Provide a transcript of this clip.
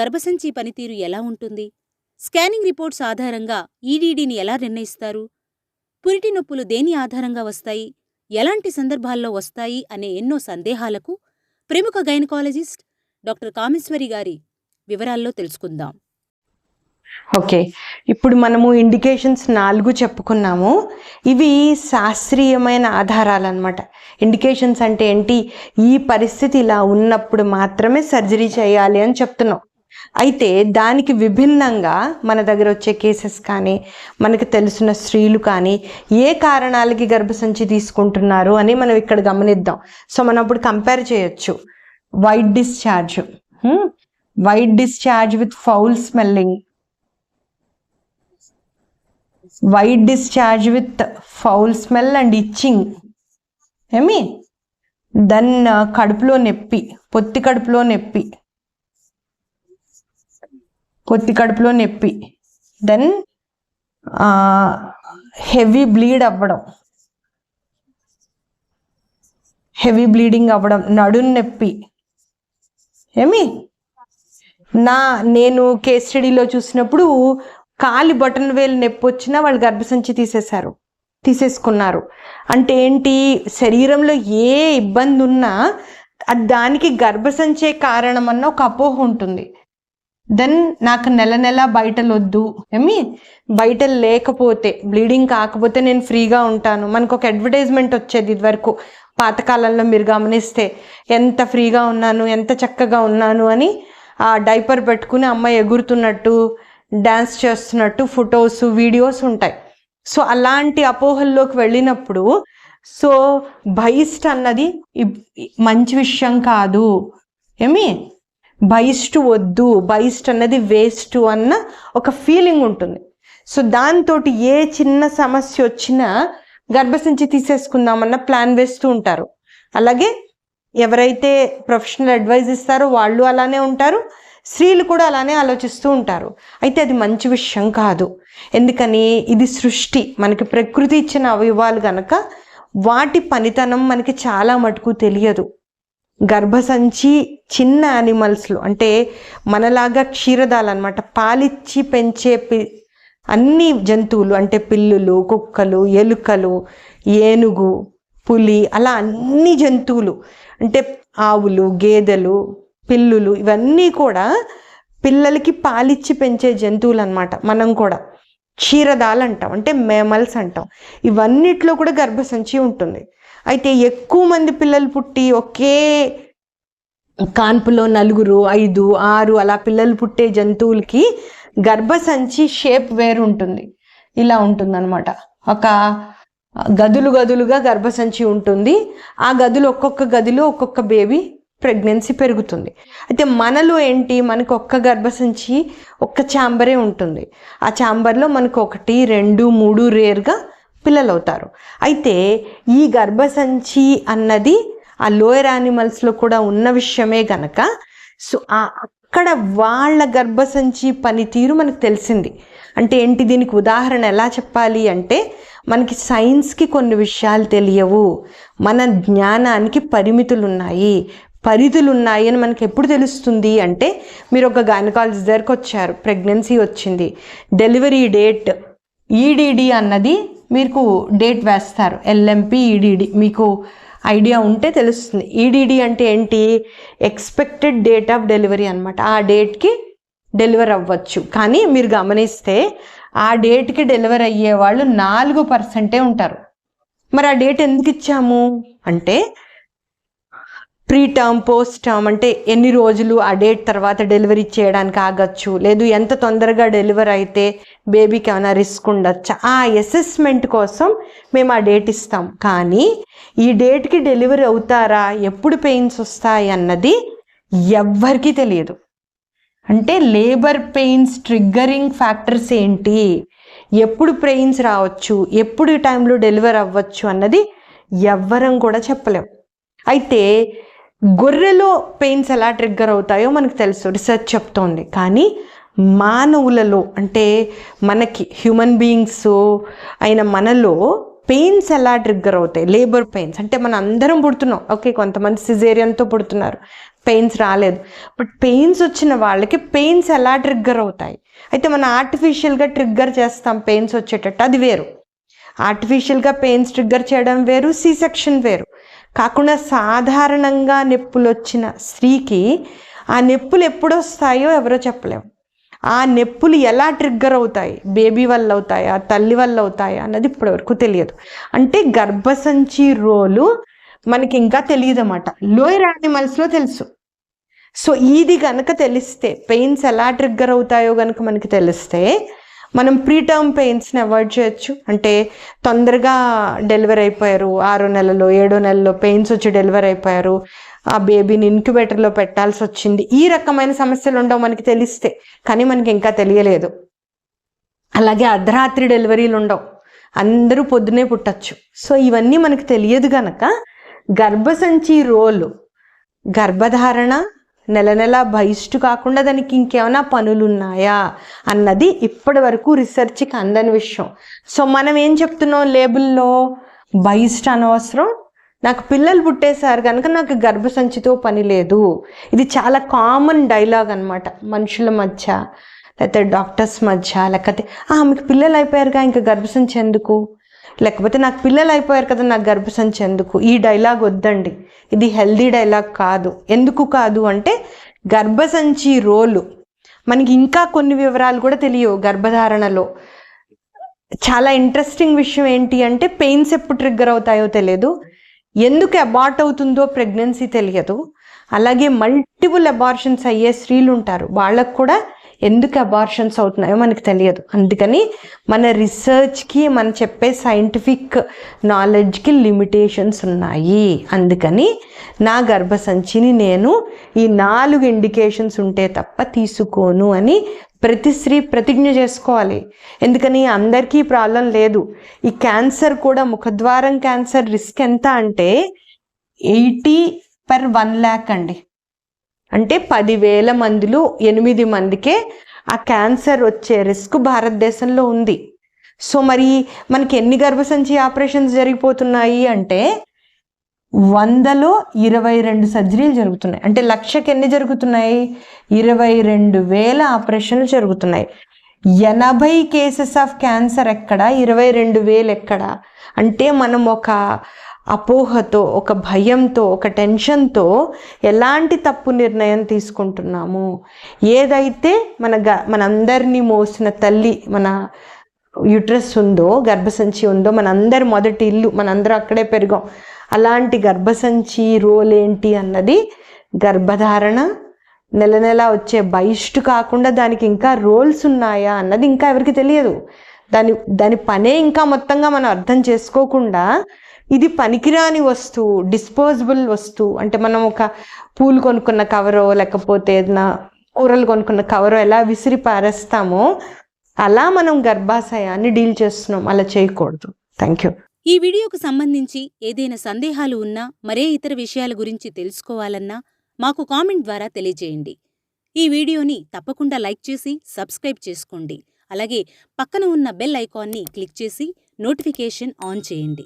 గర్భసంచి పనితీరు ఎలా ఉంటుంది? స్కానింగ్ రిపోర్ట్స్ ఆధారంగా ఈడీడీని ఎలా నిర్ణయిస్తారు? పురిటి నొప్పులు దేని ఆధారంగా వస్తాయి? ఎలాంటి సందర్భాల్లో వస్తాయి? అనే ఎన్నో సందేహాలకు ప్రముఖ గైనకాలజిస్ట్ డాక్టర్ కామేశ్వరి గారి వివరాల్లో తెలుసుకుందాం. ఓకే. ఇప్పుడు మనము ఇండికేషన్స్ నాలుగు చెప్పుకున్నాము. ఇవి శాస్త్రీయమైన ఆధారాలు అనమాట ఇండికేషన్స్ అంటే ఏంటి? ఈ పరిస్థితి ఇలా ఉన్నప్పుడు మాత్రమే సర్జరీ చేయాలి అని చెప్తున్నాం. అయితే దానికి విభిన్నంగా మన దగ్గర వచ్చే కేసెస్ కానీ మనకు తెలిసిన స్త్రీలు కానీ ఏ కారణాలకి గర్భసంచి తీసుకుంటున్నారు అని మనం ఇక్కడ గమనిద్దాం. సో మనం అప్పుడు కంపేర్ చేయొచ్చు. White discharge white discharge with foul smelling white discharge with foul smell and itching ఏమి దెన్ కడుపులో నొప్పి పొత్తి కడుపులో నొప్పి. పొత్తి కడుపులో నొప్పి. దెన్ హెవీ బ్లీడ్ అవ్వడం. హెవీ బ్లీడింగ్ అవ్వడం. నడుం నొప్పి. ఏమి? నా నేను కేస్ స్టడీలో చూసినప్పుడు కాలి బటన్ వేలు నొప్పి వచ్చినా వాళ్ళు గర్భసంచి తీసేశారు. తీసేసుకున్నారు. అంటే ఏంటి? శరీరంలో ఏ ఇబ్బంది ఉన్నా దానికి గర్భసంచే కారణం అన్న ఒక అపోహ ఉంటుంది. దెన్ నాకు నెల నెల బయటలు వద్దు. ఏమి? బయట లేకపోతే బ్లీడింగ్ కాకపోతే నేను ఫ్రీగా ఉంటాను. మనకు ఒక అడ్వర్టైజ్మెంట్ వచ్చేది ఇదివరకు. పాతకాలంలో మీరు గమనిస్తే ఎంత ఫ్రీగా ఉన్నాను ఎంత చక్కగా ఉన్నాను అని ఆ డైపర్ పెట్టుకుని అమ్మాయి ఎగురుతున్నట్టు డ్యాన్స్ చేస్తున్నట్టు ఫొటోస్ వీడియోస్ ఉంటాయి. సో అలాంటి అపోహల్లోకి వెళ్ళినప్పుడు సో బహిష్ట్ అన్నది ఇబ్- మంచి విషయం కాదు. ఏమి? బయిస్ట్ వద్దు బయిస్ట్ అన్నది వేస్ట్ అన్న ఒక ఫీలింగ్ ఉంటుంది. సో దాంతో ఏ చిన్న సమస్య వచ్చినా గర్భసంచి తీసేసుకుందామన్న ప్లాన్ వేస్తూ ఉంటారు. అలాగే ఎవరైతే ప్రొఫెషనల్ అడ్వైజ్ ఇస్తారో వాళ్ళు అలానే ఉంటారు స్త్రీలు కూడా అలానే ఆలోచిస్తూ ఉంటారు. అయితే అది మంచి విషయం కాదు. ఎందుకని? ఇది సృష్టి. మనకి ప్రకృతి ఇచ్చిన అవయవాలు గనక వాటి పనితనం మనకి చాలా మటుకు తెలియదు. గర్భసంచి చిన్న యానిమల్స్లో అంటే మనలాగా క్షీరదాలు అనమాట పాలిచ్చి పెంచే పి అన్ని జంతువులు అంటే పిల్లులు కుక్కలు ఎలుకలు ఏనుగు పులి అలా అన్ని జంతువులు అంటే ఆవులు గేదెలు పిల్లులు ఇవన్నీ కూడా పిల్లలకి పాలిచ్చి పెంచే జంతువులు అనమాట మనం కూడా. క్షీరదాలు అంటాం అంటే మేమల్స్ అంటాం ఇవన్నిట్లో కూడా గర్భసంచి ఉంటుంది. అయితే ఎక్కువ మంది పిల్లలు పుట్టి ఒకే కాన్పులో నలుగురు ఐదు ఆరు అలా పిల్లలు పుట్టే జంతువులకి గర్భసంచి షేప్ వేరు ఉంటుంది. ఇలా ఉంటుందన్నమాట. ఒక గదులు గదులుగా గర్భసంచి ఉంటుంది. ఆ గదులు ఒక్కొక్క గదిలో ఒక్కొక్క బేబీ ప్రెగ్నెన్సీ పెరుగుతుంది. అయితే మనలో ఏంటి? మనకు ఒక్క గర్భసంచి ఒక్క ఛాంబరే ఉంటుంది. ఆ ఛాంబర్లో మనకు ఒకటి రెండు మూడు రేర్గా పిల్లలు అవుతారు అయితే ఈ గర్భసంచి అన్నది ఆ లోయర్ యానిమల్స్లో కూడా ఉన్న విషయమే గనక సో ఆ అక్కడ వాళ్ళ గర్భసంచి పనితీరు మనకు తెలిసింది. అంటే ఏంటి? దీనికి ఉదాహరణ ఎలా చెప్పాలి అంటే మనకి సైన్స్కి కొన్ని విషయాలు తెలియవు. మన జ్ఞానానికి పరిమితులు ఉన్నాయి పరిధులు ఉన్నాయి అని మనకి ఎప్పుడు తెలుస్తుంది అంటే మీరు ఒక గైనకాలజిస్ట్ దగ్గరకు వచ్చారు ప్రెగ్నెన్సీ వచ్చింది. డెలివరీ డేట్ ఈడిడి అన్నది మీకు డేట్ వేస్తారు. ఎల్ఎంపి ఈడీడీ మీకు ఐడియా ఉంటే తెలుస్తుంది. ఈడిడి అంటే ఏంటి? ఎక్స్పెక్టెడ్ డేట్ ఆఫ్ డెలివరీ అనమాట ఆ డేట్కి డెలివర్ అవ్వచ్చు. కానీ మీరు గమనిస్తే ఆ డేట్కి డెలివర్ అయ్యే వాళ్ళు నాలుగు పర్సెంటే ఉంటారు. మరి ఆ డేట్ ఎందుకు ఇచ్చాము? అంటే ప్రీ టర్మ్ పోస్ట్ టర్మ్ అంటే ఎన్ని రోజులు ఆ డేట్ తర్వాత డెలివరీ చేయడానికి ఆగచ్చు? లేదు ఎంత తొందరగా డెలివర్ అయితే బేబీకి ఏమైనా రిస్క్ ఉండొచ్చా? ఆ అసెస్మెంట్ కోసం మేము ఆ డేట్ ఇస్తాం. కానీ ఈ డేట్కి డెలివరీ అవుతారా? ఎప్పుడు పెయిన్స్ వస్తాయి అన్నది ఎవ్వరికీ తెలియదు. అంటే లేబర్ పెయిన్స్ ట్రిగ్గరింగ్ ఫ్యాక్టర్స్ ఏంటి? ఎప్పుడు పెయిన్స్ రావచ్చు? ఎప్పుడు ఈ టైంలో డెలివర్ అవ్వచ్చు అన్నది ఎవ్వరం కూడా చెప్పలేం. అయితే గొర్రెలో పెయిన్స్ ఎలా ట్రిగ్గర్ అవుతాయో మనకు తెలుసు. రీసెర్చ్ చెప్తోంది. కానీ మానవులలో అంటే మనకి హ్యూమన్ బీయింగ్స్ అయిన మనలో పెయిన్స్ ఎలా ట్రిగ్గర్ అవుతాయి? Labour pains. అంటే మన అందరం పుడుతున్నాం. ఓకే కొంతమంది సిజేరియన్తో పుడుతున్నారు. పెయిన్స్ రాలేదు. బట్ పెయిన్స్ వచ్చిన వాళ్ళకి పెయిన్స్ ఎలా ట్రిగ్గర్ అవుతాయి? అయితే మనం ఆర్టిఫిషియల్గా ట్రిగ్గర్ చేస్తాం పెయిన్స్ వచ్చేటట్టు. అది వేరు. ఆర్టిఫిషియల్గా పెయిన్స్ ట్రిగ్గర్ చేయడం వేరు. సి సెక్షన్ వేరు. కాకుండా సాధారణంగా నొప్పులు వచ్చిన స్త్రీకి ఆ నొప్పులు ఎప్పుడు వస్తాయో ఎవరో చెప్పలేము ఆ నొప్పులు ఎలా ట్రిగ్గర్ అవుతాయి? బేబీ వల్ల అవుతాయా తల్లి వల్ల అవుతాయా అన్నది ఇప్పటివరకు తెలియదు. అంటే గర్భసంచి రోలు మనకి ఇంకా తెలియదు అన్నమాట లోయర్ యానిమల్స్లో తెలుసు. సో ఇది కనుక తెలిస్తే పెయిన్స్ ఎలా ట్రిగ్గర్ అవుతాయో కనుక మనకి తెలిస్తే మనం ప్రీటర్మ్ పెయిన్స్ని అవాయిడ్ చేయొచ్చు. అంటే తొందరగా డెలివరీ అయిపోయారు. ఆరో నెలలో ఏడో నెలలో పెయిన్స్ వచ్చి డెలివరీ అయిపోయారు. ఆ బేబీని ఇంక్యుబేటర్లో పెట్టాల్సి వచ్చింది. ఈ రకమైన సమస్యలు ఉండవు మనకి తెలిస్తే. కానీ మనకి ఇంకా తెలియలేదు. అలాగే అర్ధరాత్రి డెలివరీలు ఉండవు. అందరూ పొద్దునే పుట్టచ్చు. సో ఇవన్నీ మనకు తెలియదు గనక గర్భసంచి రోలు గర్భధారణ నెల నెల బహిష్టు కాకుండా దానికి ఇంకేమైనా పనులు ఉన్నాయా అన్నది ఇప్పటి వరకు రీసెర్చ్కి అందని విషయం. సో మనం ఏం చెప్తున్నాం లేబుల్లో? బహిష్ట అనవసరం. నాకు పిల్లలు పుట్టేశారు కనుక నాకు గర్భసంచితో పని లేదు. ఇది చాలా కామన్ డైలాగ్ అనమాట మనుషుల మధ్య లేకపోతే డాక్టర్స్ మధ్య లేకపోతే ఆమెకు మీకు పిల్లలు అయిపోయారుగా ఇంకా గర్భసంచి ఎందుకు? లేకపోతే నాకు పిల్లలు అయిపోయారు కదా నాకు గర్భసంచి ఎందుకు ఈ డైలాగ్ వద్దండి. ఇది హెల్దీ డైలాగ్ కాదు. ఎందుకు కాదు అంటే గర్భసంచి రోలు. మనకి ఇంకా కొన్ని వివరాలు కూడా తెలియవు గర్భధారణలో. చాలా ఇంట్రెస్టింగ్ విషయం ఏంటి అంటే పెయిన్స్ ఎప్పుడు ట్రిగ్గర్ అవుతాయో తెలియదు. ఎందుకు అబార్ట్ అవుతుందో ప్రెగ్నెన్సీ తెలియదు. అలాగే మల్టిపుల్ అబార్షన్స్ అయ్యే స్త్రీలు ఉంటారు. వాళ్ళకు కూడా ఎందుకు అబార్షన్స్ అవుతున్నాయో మనకు తెలియదు. అందుకని మన రీసెర్చ్కి మనం చెప్పే సైంటిఫిక్ నాలెడ్జ్కి లిమిటేషన్స్ ఉన్నాయి. అందుకని నా గర్భసంచిని నేను ఈ నాలుగు ఇండికేషన్స్ ఉంటే తప్ప తీసుకోను అని ప్రతి స్త్రీ ప్రతిజ్ఞ చేసుకోవాలి. ఎందుకని అందరికీ ప్రాబ్లం లేదు. ఈ క్యాన్సర్ కూడా ముఖద్వారం క్యాన్సర్ రిస్క్ ఎంత అంటే ఎయిటీ పర్ వన్ ల్యాక్ అండి. అంటే పదివేల మందిలో ఎనిమిది మందికే ఆ క్యాన్సర్ వచ్చే రిస్క్ భారతదేశంలో ఉంది. సో మరి మనకి ఎన్ని గర్భసంచి ఆపరేషన్స్ జరిగిపోతున్నాయి అంటే వందలో ఇరవై రెండు సర్జరీలు జరుగుతున్నాయి. అంటే లక్షకి ఎన్ని జరుగుతున్నాయి? ఇరవై రెండు వేల ఆపరేషన్లు జరుగుతున్నాయి. ఎనభై కేసెస్ ఆఫ్ క్యాన్సర్ ఎక్కడ? ఇరవై రెండు వేలు ఎక్కడ? అంటే మనం ఒక అపోహతో ఒక భయంతో ఒక టెన్షన్తో ఎలాంటి తప్పు నిర్ణయం తీసుకుంటున్నాము? ఏదైతే మన గ మనందరినీ మోసిన తల్లి మన యుట్రస్ ఉందో గర్భసంచి ఉందో మనందరి మొదటి ఇల్లు మనందరం అక్కడే పెరిగాం. అలాంటి గర్భసంచి రోల్ ఏంటి అన్నది గర్భధారణ నెల నెల వచ్చే బహిష్టు కాకుండా దానికి ఇంకా రోల్స్ ఉన్నాయా అన్నది ఇంకా ఎవరికి తెలియదు. దాని దాని పనే ఇంకా మొత్తంగా మనం అర్థం చేసుకోకుండా ఇది పనికిరాని వస్తువు డిస్పోజబుల్ వస్తువు. అంటే మనం ఒక పూలు కొనుక్కున్న కవరో లేకపోతే ఏదైనా కూరలు కొనుక్కున్న కవరో ఎలా విసిరి పారేస్తామో అలా మనం గర్భాశయాన్ని డీల్ చేస్తున్నాం. అలా చేయకూడదు. థ్యాంక్ యూ ఈ వీడియోకు సంబంధించి ఏదైనా సందేహాలు ఉన్నా మరే ఇతర విషయాల గురించి తెలుసుకోవాలన్నా మాకు కామెంట్ ద్వారా తెలియజేయండి. ఈ వీడియోని తప్పకుండా లైక్ చేసి సబ్స్క్రైబ్ చేసుకోండి. అలాగే పక్కన ఉన్న బెల్ ఐకాన్ని క్లిక్ చేసి నోటిఫికేషన్ ఆన్ చేయండి.